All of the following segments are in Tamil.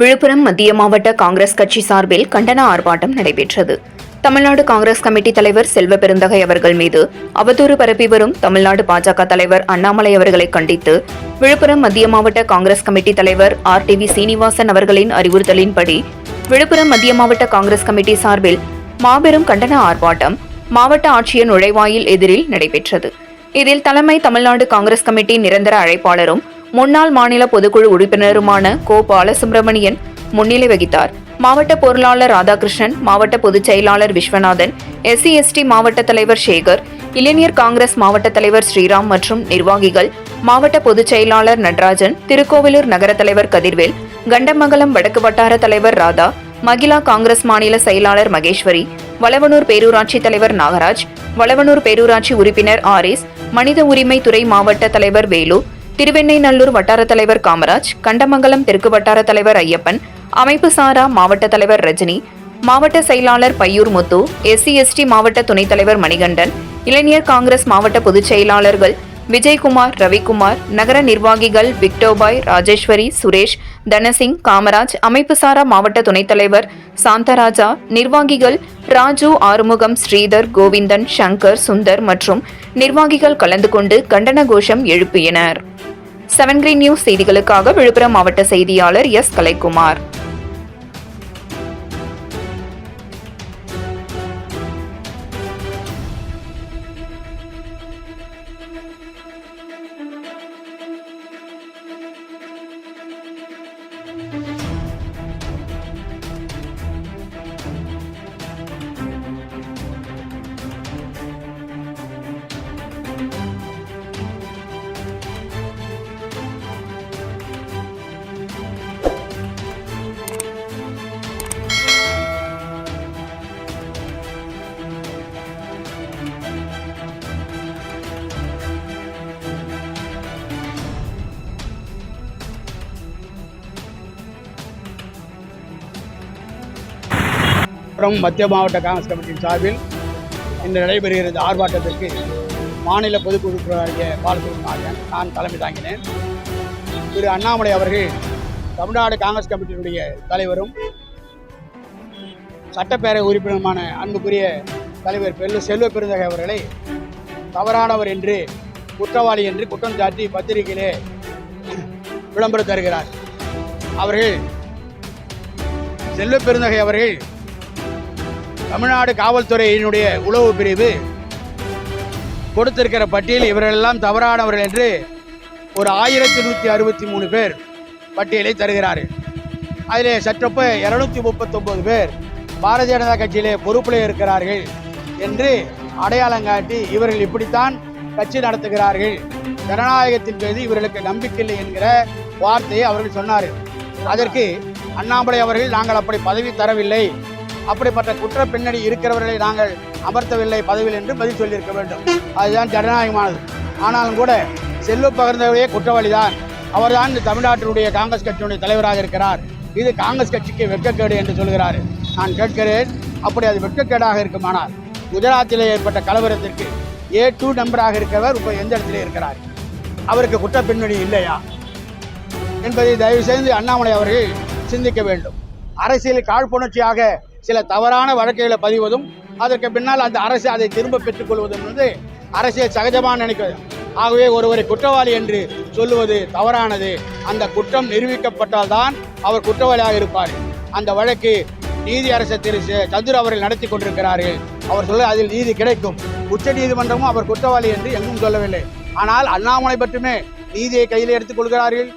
விழுப்புரம் மத்திய மாவட்ட காங்கிரஸ் கட்சி சார்பில் கண்டன ஆர்ப்பாட்டம் நடைபெற்றது. தமிழ்நாடு காங்கிரஸ் கமிட்டி தலைவர் செல்வ பெருந்தகை அவர்கள் மீது அவதூறு பரப்பி வரும் தமிழ்நாடு பாஜக தலைவர் அண்ணாமலை அவர்களை கண்டித்து விழுப்புரம் மத்திய மாவட்ட காங்கிரஸ் கமிட்டி தலைவர் ஆர் டி வி சீனிவாசன் அவர்களின் அறிவுறுத்தலின்படி விழுப்புரம் மத்திய மாவட்ட காங்கிரஸ் கமிட்டி சார்பில் மாபெரும் கண்டன ஆர்ப்பாட்டம் மாவட்ட ஆட்சியர் நுழைவாயில் எதிரில் நடைபெற்றது. இதில் தலைமை தமிழ்நாடு காங்கிரஸ் கமிட்டி நிரந்தர அழைப்பாளரும் முன்னாள் மாநில பொதுக்குழு உறுப்பினருமான கோ பாலசுப்ரமணியன் முன்னிலை வகித்தார். மாவட்ட பொருளாளர் ராதாகிருஷ்ணன் மாவட்ட பொதுச் செயலாளர் விஸ்வநாதன் எஸ்சி எஸ்டி மாவட்ட தலைவர் சேகர் இளைஞர் காங்கிரஸ் மாவட்ட தலைவர் ஸ்ரீராம் மற்றும் நிர்வாகிகள் மாவட்ட பொதுச் செயலாளர் நடராஜன் திருக்கோவிலூர் நகர தலைவர் கதிர்வேல் கண்டமங்கலம் வடக்கு வட்டார தலைவர் ராதா மகிழா காங்கிரஸ் மாநில செயலாளர் மகேஸ்வரி வளவனூர் பேரூராட்சி தலைவர் நாகராஜ் வளவனூர் பேரூராட்சி உறுப்பினர் ஆரிஸ் மனித உரிமை துறை மாவட்ட தலைவர் வேலு திருவெண்ணைநல்லூர் வட்டார தலைவர் காமராஜ் கண்டமங்கலம் தெற்கு வட்டார தலைவர் ஐயப்பன் அமைப்பு சாரா மாவட்ட தலைவர் ரஜினி மாவட்ட செயலாளர் பையூர் முத்து எஸ்சி எஸ்டி மாவட்ட துணைத் தலைவர் மணிகண்டன் இளைஞர் காங்கிரஸ் மாவட்ட பொதுச் செயலாளர்கள் விஜயகுமார் ரவிக்குமார் நகர நிர்வாகிகள் விக்டோபாய் ராஜேஸ்வரி சுரேஷ் தனசிங் காமராஜ் அமைப்பு சாரா மாவட்ட துணைத் தலைவர் சாந்தராஜா நிர்வாகிகள் ராஜு ஆறுமுகம் ஸ்ரீதர் கோவிந்தன் சங்கர் சுந்தர் மற்றும் நிர்வாகிகள் கலந்து கொண்டு கண்டன கோஷம் எழுப்பினர். செவன் கிரீன் நியூஸ் செய்திகளுக்காக விழுப்புரம் மாவட்ட செய்தியாளர் எஸ் கலைக்குமார். மற்றும் மத்திய மாவட்ட காங்கிரஸ் கமிட்டியின் சார்பில் இன்று நடைபெறுகிற இந்த ஆர்ப்பாட்டத்திற்கு மாநில பொதுக்குழு உறுப்பினராகிய பாலசுப்ரமணியன் நான் தலைமை தாங்கினேன். திரு அண்ணாமலை அவர்கள் தமிழ்நாடு காங்கிரஸ் கமிட்டியினுடைய தலைவரும் சட்டப்பேரவை உறுப்பினருமான அன்புக்குரிய தலைவர் பெல்லு செல்வ பெருந்தகை அவர்களை தவறானவர் என்று குற்றவாளி என்று குற்றம் சாட்டி பத்திரிகையிலே விளம்பரம் தருகிறார். அவர்கள் செல்வ பெருந்தகை அவர்கள் தமிழ்நாடு காவல்துறையினுடைய உளவு பிரிவு கொடுத்திருக்கிற பட்டியல் இவரெல்லாம் தவறானவர்கள் என்று ஒரு ஆயிரத்தி நூற்றி அறுபத்தி மூணு பேர் பட்டியலை தருகிறார் அதில் சற்றப்ப இரநூத்தி முப்பத்தொன்பது பேர் பாரதிய ஜனதா கட்சியிலே பொறுப்பில் இருக்கிறார்கள் என்று அடையாளம் காட்டி இவர்கள் இப்படித்தான் கட்சி நடத்துகிறார்கள். ஜனநாயகத்தின் மீது இவர்களுக்கு நம்பிக்கையில்லை என்கிற வார்த்தையை அவர்கள் சொன்னார்கள். அதற்கு அண்ணாமலை அவர்கள் நாங்கள் அப்படி பதவி தரவில்லை. அப்படிப்பட்ட குற்ற பின்னணி இருக்கிறவர்களை நாங்கள் அமர்த்தவில்லை பதவியில் என்று பதில் சொல்லியிருக்க வேண்டும். அதுதான் ஜனநாயகமானது. ஆனாலும் கூட செல்வ பகிர்ந்தவரையே குற்றவாளிதான். அவர்தான் இந்த தமிழ்நாட்டினுடைய காங்கிரஸ் கட்சியினுடைய தலைவராக இருக்கிறார். இது காங்கிரஸ் கட்சிக்கு வெட்கக்கேடு என்று சொல்கிறார். நான் கேட்கிறேன் அப்படி அது வெட்கக்கேடாக இருக்குமானால் குஜராத்திலே ஏற்பட்ட கலவரத்திற்கு ஏ டூ நம்பராக இருக்கிறவர் இப்போ எந்த இடத்துல இருக்கிறார்? அவருக்கு குற்ற பின்னணி இல்லையா? என்பதை தயவு செய்து அண்ணாமலை அவர்கள் சிந்திக்க வேண்டும். அரசியல் காழ்ப்புணர்ச்சியாக சில தவறான வழக்குகளை பதிவதும் அதற்கு பின்னால் அந்த அரசு அதை திரும்ப பெற்றுக்கொள்வதும் வந்து அரசியல் சகஜமாக நினைக்கிறது ஆகவே ஒருவரை குற்றவாளி என்று சொல்லுவது தவறானது. அந்த குற்றம் நிரூபிக்கப்பட்டால் தான் அவர் குற்றவாளியாக இருப்பார். அந்த வழக்கு நீதி அரசர் திரு சந்திர அவர்கள் நடத்தி கொண்டிருக்கிறார்கள். அவர் சொல்ல அதில் நீதி கிடைக்கும். உச்ச நீதிமன்றமும் அவர் குற்றவாளி என்று எங்கும் சொல்லவில்லை. ஆனால் அண்ணாமலை மட்டுமே நீதியை கையில் எடுத்துக் கொள்கிறார்கள்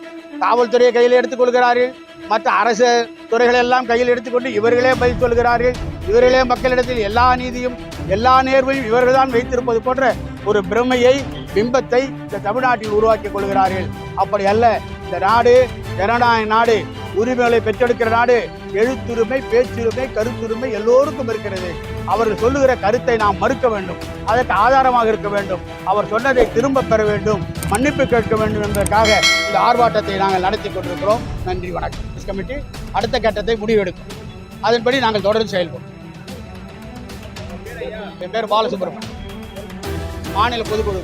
காவல்துறையை கையில் எடுத்துக் கொள்கிறார்கள் மற்ற அரசு துறைகளெல்லாம் கையில் எடுத்துக்கொண்டு இவர்களே பதில் சொல்கிறார்கள். இவர்களே மக்களிடத்தில் எல்லா நீதியும் எல்லா நேர்வையும் இவர்கள்தான் வைத்திருப்பது போன்ற ஒரு பிரமையை பிம்பத்தை இந்த தமிழ்நாட்டில் உருவாக்கிக் கொள்கிறார்கள். அப்படி அல்ல. இந்த நாடு ஜனநாயக நாடு உரிமைகளை பெற்றெடுக்கிற நாடு எழுத்துரிமை பேச்சுரிமை கருத்துரிமை எல்லோருக்கும் இருக்கிறது. அவர்கள் சொல்லுகிற கருத்தை நாம் மறுக்க வேண்டும். அதற்கு ஆதாரமாக இருக்க வேண்டும். அவர் சொன்னதை திரும்ப பெற வேண்டும். மன்னிப்பு கேட்க வேண்டும் என்பதற்காக இந்த ஆர்ப்பாட்டத்தை நாங்கள் நடத்தி கொண்டிருக்கிறோம். நன்றி வணக்கம். கமிட்டி அடுத்த கட்டத்தை முடிவெடுக்கும். அதன்படி நாங்கள் தொடர்ந்து செயல்படும் என் பேர் பாலசுப்ரமணியன் மாநில பொதுக்குழு.